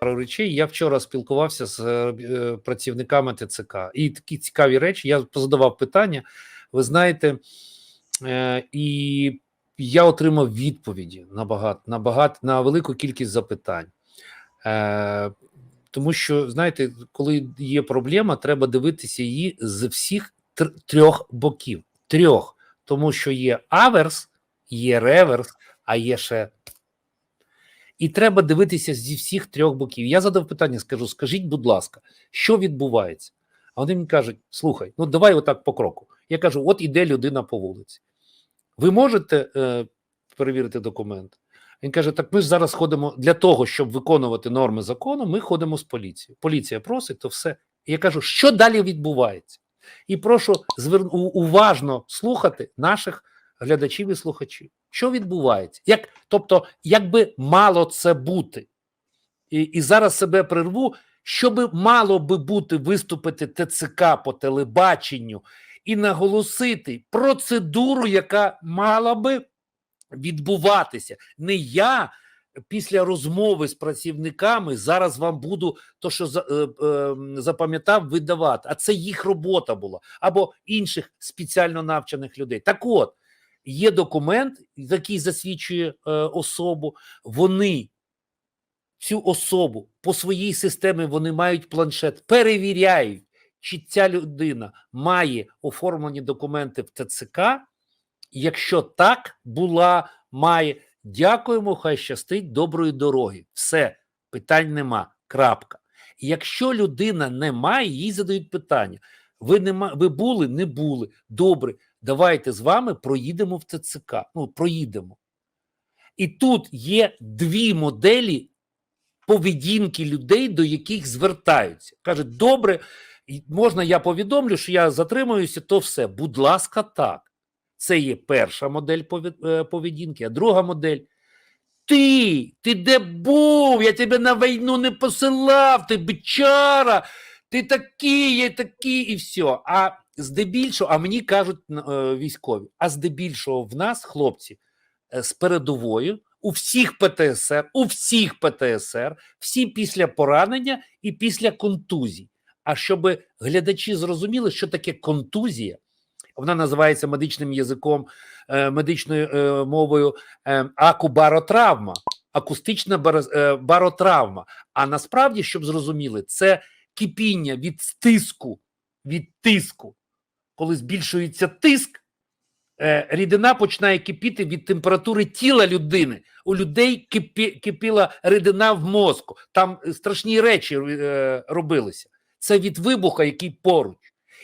речей. Я вчора спілкувався з е, працівниками ТЦК, і такі цікаві речі. Я позадавав питання. Ви знаєте, е, і я отримав відповіді на багато, на багато, на велику кількість запитань. Е, тому що, знаєте, коли є проблема, треба дивитися її з всіх трьох боків. Трьох. Тому що є аверс, є реверс, а є ще. І треба дивитися зі всіх трьох боків. Я задав питання, скажу: скажіть, будь ласка, що відбувається? А вони мені кажуть: слухай, ну давай отак по кроку. Я кажу: от іде людина по вулиці. Ви можете е, перевірити документ? Він каже: Так ми ж зараз ходимо для того, щоб виконувати норми закону. Ми ходимо з поліцією. Поліція просить, то все. І я кажу, що далі відбувається? І прошу звер... уважно слухати наших глядачів і слухачів. Що відбувається? Як, тобто, як би мало це бути? І, і зараз себе прерву. Що би мало би бути виступити ТЦК по телебаченню і наголосити процедуру, яка мала би відбуватися. Не я після розмови з працівниками зараз вам буду то, що е, е, запам'ятав, видавати, а це їх робота була або інших спеціально навчених людей. Так от є документ, який засвідчує е, особу. Вони цю особу по своїй системі вони мають планшет, перевіряють, чи ця людина має оформлені документи в ТЦК. Якщо так була, має, дякуємо, хай щастить доброї дороги. Все, питань нема. Крапка. Якщо людина не має, їй задають питання. Ви нема, ви були, не були. Добре, давайте з вами проїдемо в ТЦК. Ну, проїдемо. І тут є дві моделі поведінки людей, до яких звертаються. Кажуть, добре, можна я повідомлю, що я затримуюся, то все. Будь ласка, так. Це є перша модель е, поведінки, а друга модель. Ти, ти де був? Я тебе на війну не посилав, ти бичара, ти такий, я такий, і все. А здебільшого, а мені кажуть е, військові, а здебільшого в нас, хлопці, е, з передовою, у всіх ПТСР, у всіх ПТСР, всі після поранення і після контузій. А щоб глядачі зрозуміли, що таке контузія, вона називається медичним язиком, е, медичною мовою акубаротравма, акустична баро- баротравма. А насправді, щоб зрозуміли, це кипіння від стиску, від тиску. Коли збільшується тиск, е, рідина починає кипіти від температури тіла людини. У людей кипі, кипіла рідина в мозку. Там страшні речі е, робилися. Це від вибуха, який поруч.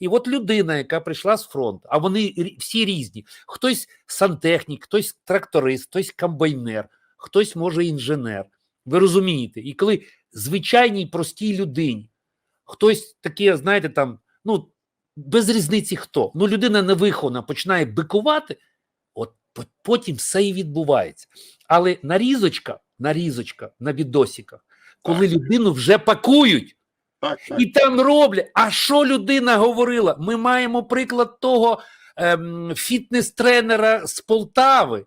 І от людина, яка прийшла з фронту, а вони всі різні: хтось сантехнік, хтось тракторист, хтось комбайнер, хтось може інженер. Ви розумієте? І коли звичайній простій людині, хтось таке, знаєте, там, ну без різниці хто, ну людина невихована починає бикувати, от потім все і відбувається. Але нарізочка, нарізочка на відосиках, коли людину вже пакують. Так, так. І там роблять. А що людина говорила? Ми маємо приклад того ем, фітнес-тренера з Полтави,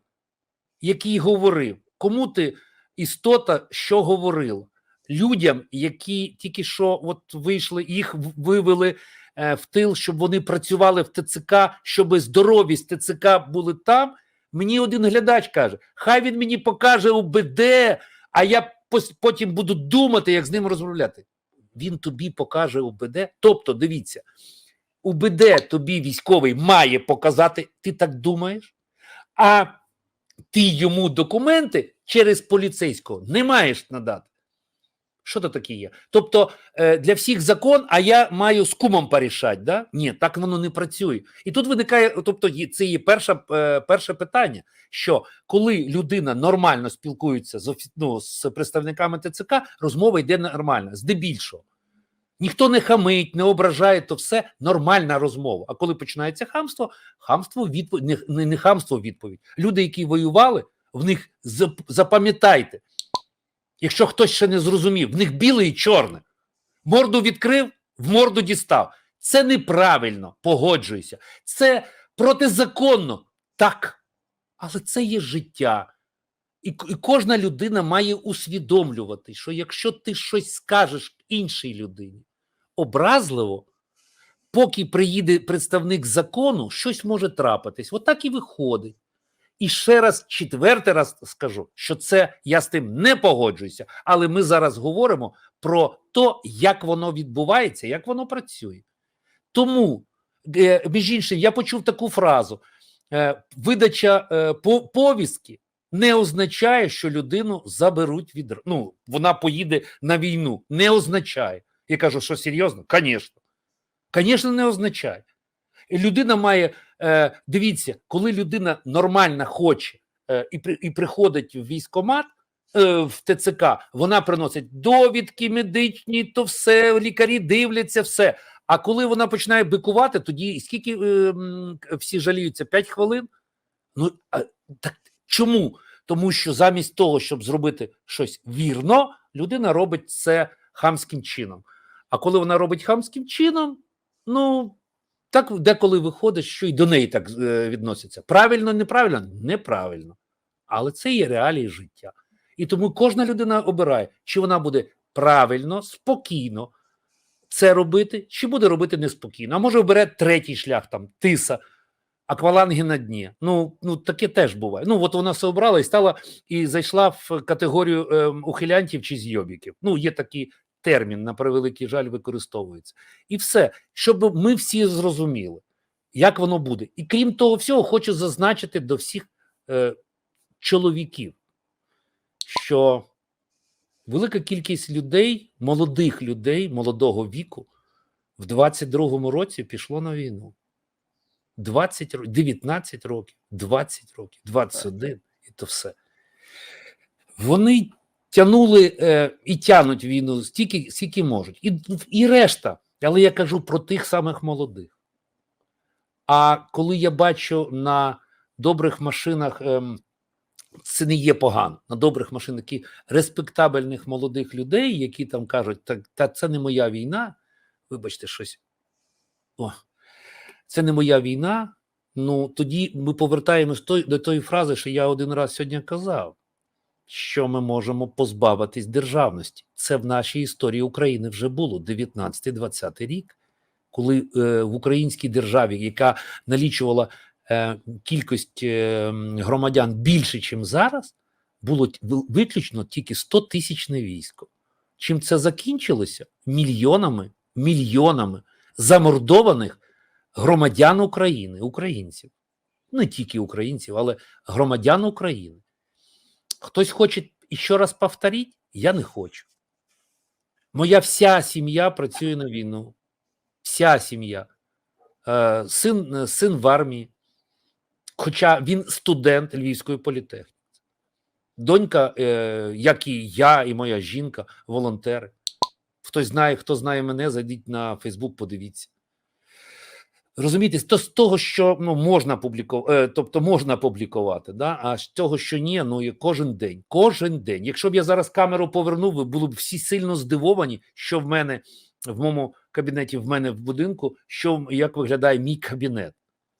який говорив, кому ти істота що говорила? Людям, які тільки що от вийшли, їх вивели е, в тил, щоб вони працювали в ТЦК, щоб здорові з ТЦК були там. Мені один глядач каже: хай він мені покаже УБД, а я потім буду думати, як з ним розмовляти він тобі покаже УБД. Тобто, дивіться, УБД тобі військовий має показати, ти так думаєш, а ти йому документи через поліцейського не маєш надати. Що то таке є? Тобто е, для всіх закон, а я маю з кумом порішати, да? Ні, так воно не працює. І тут виникає, тобто, це є перша, е, перше питання, що коли людина нормально спілкується з, ну, з представниками ТЦК, розмова йде нормально, здебільшого. Ніхто не хамить, не ображає, то все нормальна розмова. А коли починається хамство, хамство відповідь, не, не, хамство відповідь. Люди, які воювали, в них зап- запам'ятайте, якщо хтось ще не зрозумів, в них біле і чорне. Морду відкрив, в морду дістав. Це неправильно, погоджуюся. Це протизаконно. Так. Але це є життя. І, кожна людина має усвідомлювати, що якщо ти щось скажеш іншій людині образливо, поки приїде представник закону, щось може трапитись. Отак і виходить. І ще раз, четвертий раз скажу, що це я з тим не погоджуюся, але ми зараз говоримо про те, як воно відбувається, як воно працює. Тому, е, між іншим, я почув таку фразу: е, видача е, повістки не означає, що людину заберуть від ну, вона поїде на війну. Не означає. Я кажу, що серйозно? Звісно. Звісно, не означає. Людина має, е, дивіться, коли людина нормально хоче е, і, і приходить в військкомат, е, в ТЦК, вона приносить довідки медичні, то все, лікарі дивляться, все. А коли вона починає бикувати, тоді скільки е, всі жаліються? 5 хвилин? Ну а, так чому? Тому що замість того, щоб зробити щось вірно, людина робить це хамським чином. А коли вона робить хамським чином, ну так деколи виходить, що і до неї так е, відносяться. Правильно, неправильно? Неправильно. Але це є реалії життя. І тому кожна людина обирає, чи вона буде правильно, спокійно це робити, чи буде робити неспокійно. А може обере третій шлях, там тиса, акваланги на дні. Ну, ну таке теж буває. Ну, от вона все обрала і стала і зайшла в категорію е, ухилянтів чи зйобіків. Ну, є такий термін, на превеликий жаль, використовується. І все, щоб ми всі зрозуміли, як воно буде. І крім того всього, хочу зазначити до всіх е, чоловіків, що велика кількість людей, молодих людей, молодого віку, в 22-му році пішло на війну. 20 років, 19 років, 20 років, 21 і то все. Вони тянули е, і тянуть війну стільки, скільки можуть. І, і решта, але я кажу про тих самих молодих. А коли я бачу на добрих машинах, ем, це не є погано, на добрих машинах які респектабельних молодих людей, які там кажуть, так, та це не моя війна, вибачте, щось. О, це не моя війна. Ну тоді ми повертаємось до тої фрази, що я один раз сьогодні казав, що ми можемо позбавитись державності. Це в нашій історії України вже було 19-20 рік, коли е, в українській державі, яка налічувала е, кількість е, громадян більше, ніж зараз, було виключно тільки 100 тисячне військо. Чим це закінчилося? Мільйонами, мільйонами замордованих громадян України, українців, не тільки українців, але громадян України. Хтось хоче ще раз повторити? Я не хочу. Моя вся сім'я працює на війну. Вся сім'я. Е, Син, е, син в армії, хоча він студент Львівської політехніки. Донька, е, як і я, і моя жінка, волонтери. Хтось знає, хто знає мене, зайдіть на Фейсбук, подивіться. Розумієте, то з того, що ну можна публікувати, тобто можна публікувати, да? а з того, що ні, ну і кожен день, кожен день. Якщо б я зараз камеру повернув, ви були б всі сильно здивовані, що в мене в моєму кабінеті, в мене в будинку, що як виглядає мій кабінет.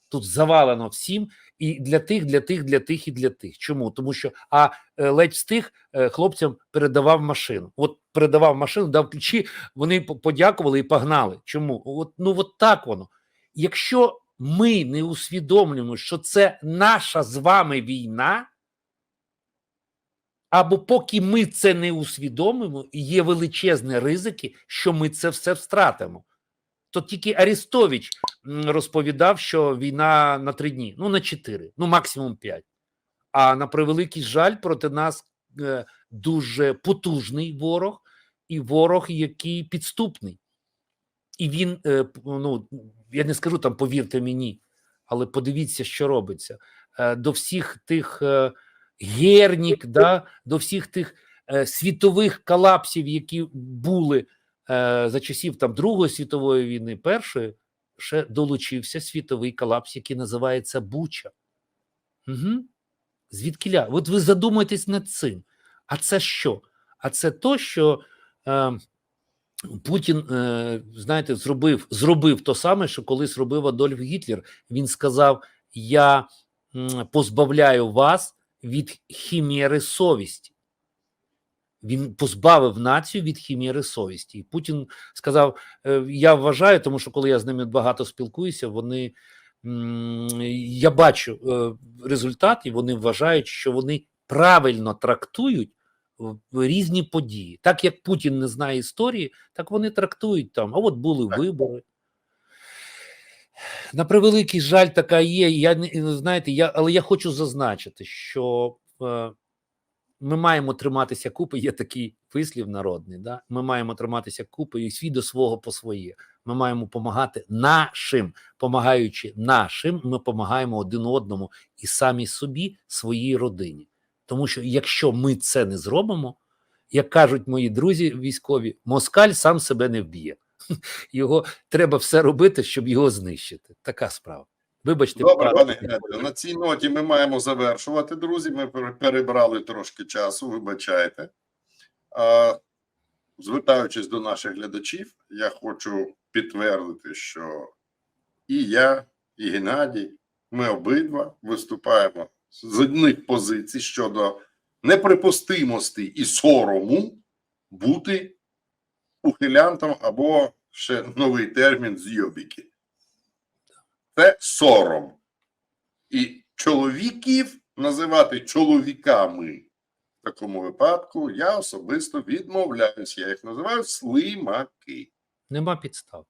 Тут завалено всім, і для тих, для тих, для тих і для тих. Чому? Тому що а е, ледь встиг е, хлопцям передавав машину. От передавав машину, дав ключі, вони подякували і погнали. Чому? От ну от так воно. Якщо ми не усвідомлюємо, що це наша з вами війна, або поки ми це не усвідомимо, є величезні ризики, що ми це все втратимо. То тільки Арестович м, розповідав, що війна на три дні, ну на чотири, ну максимум п'ять. А на превеликий жаль, проти нас е, дуже потужний ворог, і ворог, який підступний. І він, е, ну я не скажу там, повірте мені, але подивіться, що робиться. Е, До всіх тих е, гернік, да, до всіх тих світових колапсів, які були за часів там Другої світової війни, першої, ще долучився світовий колапс, який називається Буча. Угу. Звідкиля? От ви задумайтесь над цим. А це що? А це то, що е, Путін, е, знаєте, зробив, зробив то саме, що колись робив Адольф Гітлер. Він сказав: Я позбавляю вас від хімєри совісті. Він позбавив націю від хімєри совісті. І Путін сказав: е, Я вважаю, тому що коли я з ними багато спілкуюся, вони я бачу е, результат, і вони вважають, що вони правильно трактують різні події. Так як Путін не знає історії, так вони трактують там. А от були Так. вибори. На превеликий жаль, така є. Я не знаєте, я але я хочу зазначити, що е, ми маємо триматися купи. Є такий вислів народний. Да? Ми маємо триматися купи і свій до свого по своє. Ми маємо допомагати нашим, помагаючи нашим, ми допомагаємо один одному і самі собі, своїй родині. Тому що якщо ми це не зробимо, як кажуть мої друзі військові, москаль сам себе не вб'є. Його треба все робити, щоб його знищити. Така справа. Вибачте, Добре, пане Геннадію, на цій ноті ми маємо завершувати, друзі. Ми перебрали трошки часу, вибачайте. А, звертаючись до наших глядачів, я хочу підтвердити, що і я, і Геннадій, ми обидва виступаємо з одних позицій щодо неприпустимості і сорому бути ухилянтом або ще новий термін зйобіки. Це сором. І чоловіків називати чоловіками в такому випадку я особисто відмовляюсь. Я їх називаю слимаки. нема підстав.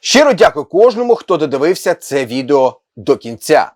Щиро дякую кожному, хто додивився це відео до кінця.